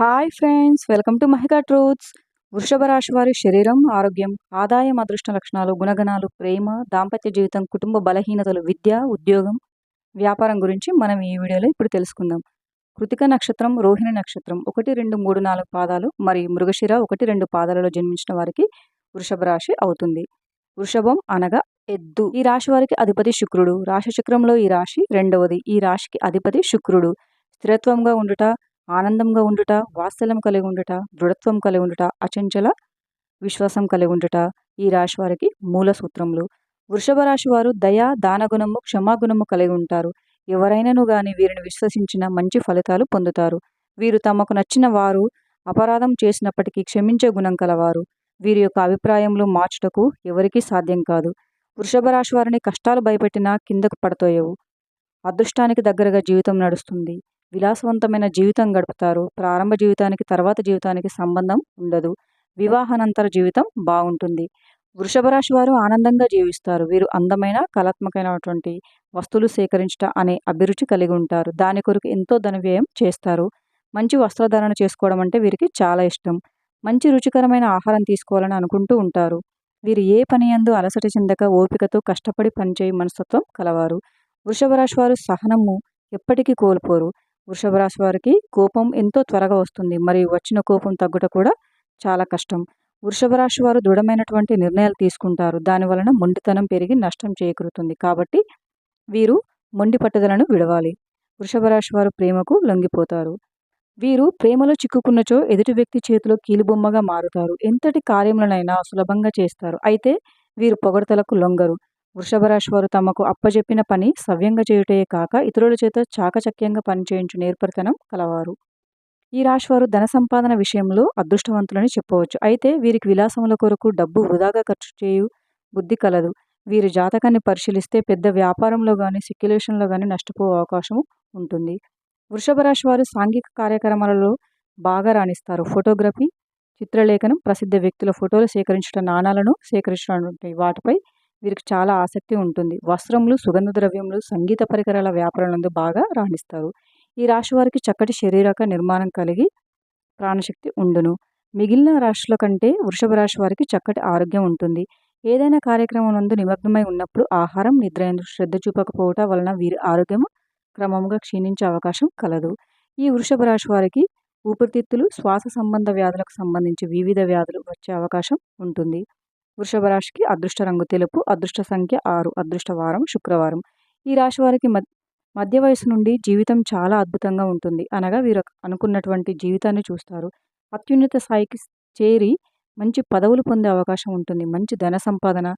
Hi friends welcome to Mahika truths వృషభ రాశి వారి శరీరం ఆరోగ్యం ఆదాయం అదృష్ట లక్షణాలు గుణగణాలు ప్రేమ దాంపత్య జీవితం కుటుంబ బలహీనతలు విద్య ఉద్యోగం వ్యాపారం గురించి మనం ఈ వీడియోలో ఇప్పుడు తెలుసుకుందాం. కృతిక నక్షత్రం రోహిణి నక్షత్రం ఒకటి రెండు మూడు నాలుగు పాదాలు మరియు మృగశిర ఒకటి రెండు పాదాలలో జన్మించిన వారికి వృషభ రాశి అవుతుంది. వృషభం అనగా ఎద్దు. ఈ రాశి వారికి అధిపతి శుక్రుడు. రాశి చక్రంలో ఈ రాశి రెండవది. ఈ రాశికి అధిపతి శుక్రుడు. స్థిరత్వంగా ఉండుట ఆనందంగా ఉండుట వాత్సల్యం కలిగి ఉండుట దృఢత్వం కలిగి ఉండుట అచంచల విశ్వాసం కలిగి ఉండుట ఈ రాశి వారికి మూల సూత్రములు. వృషభ రాశి వారు దయా దానగుణము క్షమాగుణము కలిగి ఉంటారు. ఎవరైనాను గాని వీరిని విశ్వసించిన మంచి ఫలితాలు పొందుతారు. వీరు తమకు నచ్చిన వారు అపరాధం చేసినప్పటికీ క్షమించే గుణం కలవారు. వీరి యొక్క అభిప్రాయములు మార్చుటకు ఎవరికీ సాధ్యం కాదు. వృషభ రాశి వారిని కష్టాలు భయపెట్టినా కిందకు పడతోయవు. అదృష్టానికి దగ్గరగా జీవితం నడుస్తుంది. విలాసవంతమైన జీవితం గడుపుతారు. ప్రారంభ జీవితానికి తర్వాత జీవితానికి సంబంధం ఉండదు. వివాహానంతర జీవితం బాగుంటుంది. వృషభ రాశి వారు ఆనందంగా జీవిస్తారు. వీరు అందమైన కళాత్మకమైనటువంటి వస్తువులు సేకరించట అనే అభిరుచి కలిగి ఉంటారు. దాని కొరకు ఎంతో ధన వ్యయం చేస్తారు. మంచి వస్త్రధారణ చేసుకోవడం అంటే వీరికి చాలా ఇష్టం. మంచి రుచికరమైన ఆహారం తీసుకోవాలని అనుకుంటూ ఉంటారు. వీరు ఏ పని అందు అలసట చెందక ఓపికతో కష్టపడి పనిచేయ మనస్తత్వం కలవారు. వృషభ రాశి వారు సహనము ఎప్పటికీ కోల్పోరు. వృషభ రాశి వారికి కోపం ఎంతో త్వరగా వస్తుంది. మరియు వచ్చిన కోపం తగ్గుట కూడా చాలా కష్టం. వృషభ రాశి వారు దృఢమైనటువంటి నిర్ణయాలు తీసుకుంటారు. దాని వలన మొండితనం పెరిగి నష్టం చేకూరుతుంది. కాబట్టి వీరు మొండి పట్టుదలను విడవాలి. వృషభ రాశి వారు ప్రేమకు లొంగిపోతారు. వీరు ప్రేమలో చిక్కుకున్నచో ఎదుటి వ్యక్తి చేతిలో కీలుబొమ్మగా మారుతారు. ఎంతటి కార్యములనైనా సులభంగా చేస్తారు. అయితే వీరు పొగడతలకు లొంగరు. వృషభ వారు తమకు అప్పజెప్పిన పని సవ్యంగా చేయుటే కాక ఇతరుల చేత చాకచక్యంగా పనిచేయించు నేర్పరితనం కలవారు. ఈ రాశివారు ధన సంపాదన విషయంలో అదృష్టవంతులని చెప్పవచ్చు. అయితే వీరికి విలాసముల కొరకు డబ్బు వృధాగా ఖర్చు చేయు బుద్ధి కలదు. వీరి జాతకాన్ని పరిశీలిస్తే పెద్ద వ్యాపారంలో కానీ సిక్యులేషన్లో కానీ నష్టపోయే అవకాశం ఉంటుంది. వృషభ రాశి వారు సాంఘిక కార్యక్రమాలలో బాగా రాణిస్తారు. ఫోటోగ్రఫీ చిత్రలేఖనం ప్రసిద్ధ వ్యక్తుల ఫోటోలు సేకరించడం నాణాలను సేకరించడం వాటిపై వీరికి చాలా ఆసక్తి ఉంటుంది. వస్త్రములు సుగంధ ద్రవ్యములు సంగీత పరికరాల వ్యాపారాలందు బాగా రాణిస్తారు. ఈ రాశి వారికి చక్కటి శరీరక నిర్మాణం కలిగి ప్రాణశక్తి ఉండును. మిగిలిన రాశుల కంటే వృషభ రాశి వారికి చక్కటి ఆరోగ్యం ఉంటుంది. ఏదైనా కార్యక్రమం నందు నిమగ్నమై ఉన్నప్పుడు ఆహారం నిద్ర శ్రద్ధ చూపకపోవటం వలన వీరి ఆరోగ్యం క్రమంగా క్షీణించే అవకాశం కలదు. ఈ వృషభ రాశి వారికి ఊపిరితిత్తులు శ్వాస సంబంధ వ్యాధులకు సంబంధించి వివిధ వ్యాధులు వచ్చే అవకాశం ఉంటుంది. వృషభ రాశికి అదృష్ట రంగు తెలుపు అదృష్ట సంఖ్య ఆరు అదృష్ట వారం శుక్రవారం. ఈ రాశి వారికి మధ్య వయసు నుండి జీవితం చాలా అద్భుతంగా ఉంటుంది. అనగా వీరు అనుకున్నటువంటి జీవితాన్ని చూస్తారు. అత్యున్నత స్థాయికి చేరి మంచి పదవులు పొందే అవకాశం ఉంటుంది. మంచి ధన సంపాదన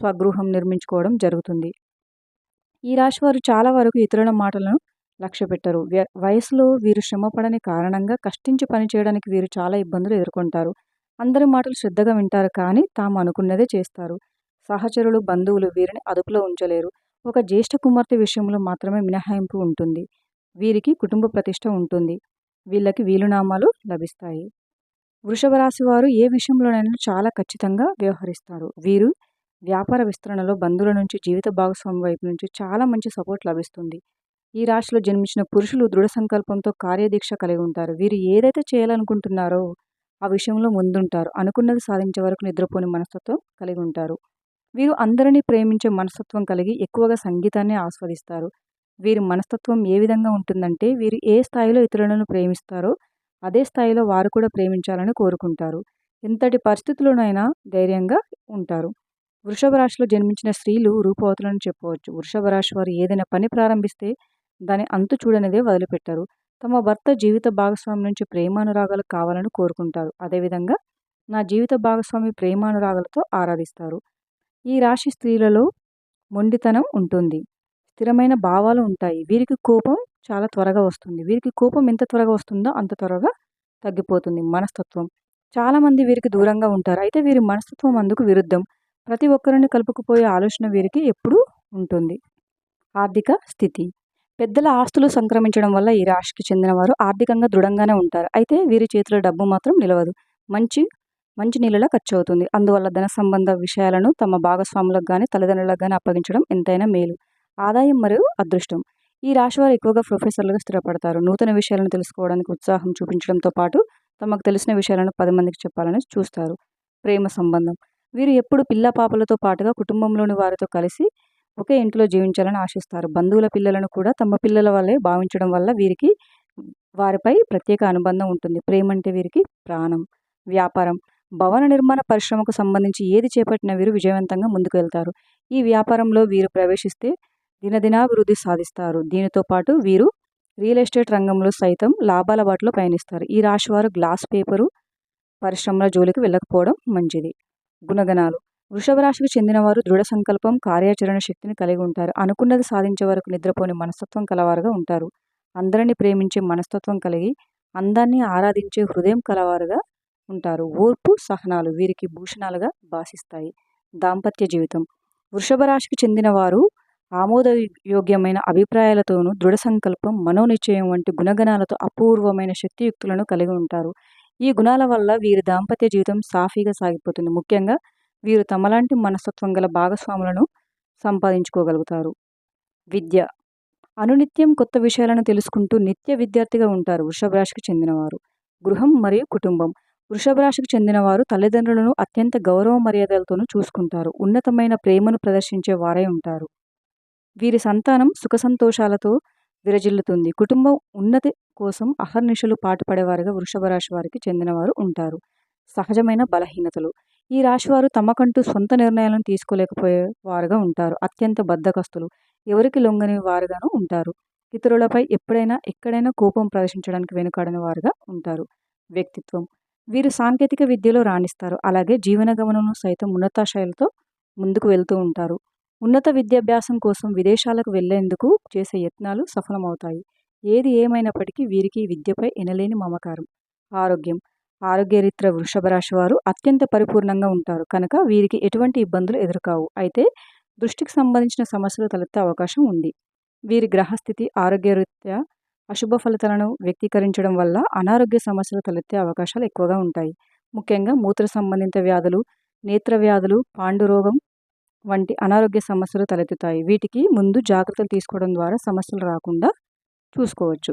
స్వగృహం నిర్మించుకోవడం జరుగుతుంది. ఈ రాశి వారు చాలా వరకు ఇతరుల మాటలను లక్ష్య పెట్టరు. వయసులో వీరు శ్రమపడని కారణంగా కష్టించి పని చేయడానికి వీరు చాలా ఇబ్బందులు ఎదుర్కొంటారు. అందరి మాటలు శ్రద్ధగా వింటారు కానీ తాము అనుకున్నదే చేస్తారు. సహచరులు బంధువులు వీరిని అదుపులో ఉంచలేరు. ఒక జ్యేష్ఠ కుమార్తె విషయంలో మాత్రమే మినహాయింపు ఉంటుంది. వీరికి కుటుంబ ప్రతిష్ట ఉంటుంది. వీళ్ళకి వీలునామాలు లభిస్తాయి. వృషభ రాశి వారు ఏ విషయంలోనైనా చాలా ఖచ్చితంగా వ్యవహరిస్తారు. వీరు వ్యాపార విస్తరణలో బంధువుల నుంచి జీవిత భాగస్వామి వైపు నుంచి చాలా మంచి సపోర్ట్ లభిస్తుంది. ఈ రాశిలో జన్మించిన పురుషులు దృఢ సంకల్పంతో కార్యదీక్ష కలిగి ఉంటారు. వీరు ఏదైతే చేయాలనుకుంటున్నారో ఆ విషయంలో ముందుంటారు. అనుకున్నది సాధించే వరకు నిద్రపోని మనస్తత్వం కలిగి ఉంటారు. వీరు అందరినీ ప్రేమించే మనస్తత్వం కలిగి ఎక్కువగా సంగీతాన్ని ఆస్వాదిస్తారు. వీరి మనస్తత్వం ఏ విధంగా ఉంటుందంటే వీరు ఏ స్థాయిలో ఇతరులను ప్రేమిస్తారో అదే స్థాయిలో వారు కూడా ప్రేమించాలని కోరుకుంటారు. ఎంతటి పరిస్థితుల్లోనైనా ధైర్యంగా ఉంటారు. వృషభ రాశిలో జన్మించిన స్త్రీలు రూపవతులను చెప్పవచ్చు. వృషభ రాశి వారు ఏదైనా పని ప్రారంభిస్తే దాని అంతు చూడనిదే వదిలిపెట్టారు. తమ భర్త జీవిత భాగస్వామి నుంచి ప్రేమానురాగాలు కావాలని కోరుకుంటారు. అదేవిధంగా నా జీవిత భాగస్వామి ప్రేమానురాగాలతో ఆరాధిస్తారు. ఈ రాశి స్త్రీలలో మొండితనం ఉంటుంది. స్థిరమైన భావాలు ఉంటాయి. వీరికి కోపం చాలా త్వరగా వస్తుంది. వీరికి కోపం ఎంత త్వరగా వస్తుందో అంత త్వరగా తగ్గిపోతుంది మనస్తత్వం. చాలామంది వీరికి దూరంగా ఉంటారు. అయితే వీరి మనస్తత్వం అందుకు విరుద్ధం. ప్రతి ఒక్కరిని కలుపుకుపోయే ఆలోచన వీరికి ఎప్పుడూ ఉంటుంది. ఆర్థిక స్థితి. పెద్దల ఆస్తులు సంక్రమించడం వల్ల ఈ రాశికి చెందినవారు ఆర్థికంగా దృఢంగానే ఉంటారు. అయితే వీరి చేతిలో డబ్బు మాత్రం నిలవదు. మంచి మంచి నీళ్ళలా ఖర్చు అవుతుంది అందువల్ల ధన సంబంధ విషయాలను తమ భాగస్వాములకు కానీ తల్లిదండ్రులకు కానీ అప్పగించడం ఎంతైనా మేలు. ఆదాయం మరియు అదృష్టం. ఈ రాశి వారు ఎక్కువగా ప్రొఫెసర్లుగా స్థిరపడతారు. నూతన విషయాలను తెలుసుకోవడానికి ఉత్సాహం చూపించడంతో పాటు తమకు తెలిసిన విషయాలను పది మందికి చెప్పాలని చూస్తారు. ప్రేమ సంబంధం. వీరు ఎప్పుడు పిల్ల పాపలతో పాటుగా కుటుంబంలోని వారితో కలిసి ఒకే ఇంట్లో జీవించాలని ఆశిస్తారు. బంధువుల పిల్లలను కూడా తమ పిల్లల వల్లే భావించడం వల్ల వీరికి వారిపై ప్రత్యేక అనుబంధం ఉంటుంది. ప్రేమ అంటే వీరికి ప్రాణం వ్యాపారం. భవన నిర్మాణ పరిశ్రమకు సంబంధించి ఏది చేపట్టిన వీరు విజయవంతంగా ముందుకు వెళ్తారు. ఈ వ్యాపారంలో వీరు ప్రవేశిస్తే దినదినాభివృద్ధి సాధిస్తారు. దీనితో పాటు వీరు రియల్ ఎస్టేట్ రంగంలో సైతం లాభాల బాటలో పయనిస్తారు. ఈ రాశివారు గ్లాస్ పేపరు పరిశ్రమల జోలికి వెళ్ళకపోవడం మంచిది. గుణగణాలు. వృషభ రాశికి చెందినవారు దృఢ సంకల్పం కార్యాచరణ శక్తిని కలిగి ఉంటారు. అనుకున్నది సాధించే వరకు నిద్రపోని మనస్తత్వం కలవారుగా ఉంటారు. అందరినీ ప్రేమించే మనస్తత్వం కలిగి అందాన్ని ఆరాధించే హృదయం కలవారుగా ఉంటారు. ఓర్పు సహనాలు వీరికి భూషణాలుగా భాషిస్తాయి దాంపత్య జీవితం. వృషభ రాశికి చెందినవారు ఆమోదయోగ్యమైన అభిప్రాయాలతోనూ దృఢ సంకల్పం మనోనిశ్చయం వంటి గుణగణాలతో అపూర్వమైన శక్తియుక్తులను కలిగి ఉంటారు. ఈ గుణాల వల్ల వీరి దాంపత్య జీవితం సాఫీగా సాగిపోతుంది. ముఖ్యంగా వీరు తమలాంటి మనస్తత్వం గల భాగస్వాములను సంపాదించుకోగలుగుతారు. విద్య. అనునిత్యం కొత్త విషయాలను తెలుసుకుంటూ నిత్య విద్యార్థిగా ఉంటారు వృషభ రాశికి చెందినవారు. గృహం మరియు కుటుంబం. వృషభ రాశికి చెందినవారు తల్లిదండ్రులను అత్యంత గౌరవ మర్యాదలతోనూ చూసుకుంటారు. ఉన్నతమైన ప్రేమను ప్రదర్శించే వారై ఉంటారు. వీరి సంతానం సుఖ సంతోషాలతో విరజిల్లుతుంది. కుటుంబం ఉన్నతి కోసం అహర్నిశలు పాటుపడేవారుగా వృషభ రాశి వారికి చెందినవారు ఉంటారు. సహజమైన బలహీనతలు. ఈ రాశివారు తమకంటూ సొంత నిర్ణయాలను తీసుకోలేకపోయే వారుగా ఉంటారు. అత్యంత బద్ధకస్తులు ఎవరికి లొంగని వారుగాను ఉంటారు. ఇతరులపై ఎప్పుడైనా ఎక్కడైనా కోపం ప్రదర్శించడానికి వెనుకాడని వారుగా ఉంటారు. వ్యక్తిత్వం. వీరు సాంకేతిక విద్యలో రాణిస్తారు. అలాగే జీవన గమనము సైతం ఉన్నత శైలితో ముందుకు వెళ్తూ ఉంటారు. ఉన్నత విద్యాభ్యాసం కోసం విదేశాలకు వెళ్ళేందుకు చేసే యత్నాలు సఫలమవుతాయి. ఏది ఏమైనప్పటికీ వీరికి విద్యపై ఎనలేని మమకారం. ఆరోగ్యం. ఆరోగ్యరిత్ర వృషభ రాశి వారు అత్యంత పరిపూర్ణంగా ఉంటారు. కనుక వీరికి ఎటువంటి ఇబ్బందులు ఎదురుకావు. అయితే దృష్టికి సంబంధించిన సమస్యలు తలెత్తే అవకాశం ఉంది. వీరి గ్రహస్థితి ఆరోగ్యరీత్యా అశుభ ఫలితాలను వ్యక్తీకరించడం వల్ల అనారోగ్య సమస్యలు తలెత్తే అవకాశాలు ఎక్కువగా ఉంటాయి. ముఖ్యంగా మూత్ర సంబంధిత వ్యాధులు నేత్ర వ్యాధులు పాండురోగం వంటి అనారోగ్య సమస్యలు తలెత్తుతాయి. వీటికి ముందు జాగ్రత్తలు తీసుకోవడం ద్వారా సమస్యలు రాకుండా చూసుకోవచ్చు.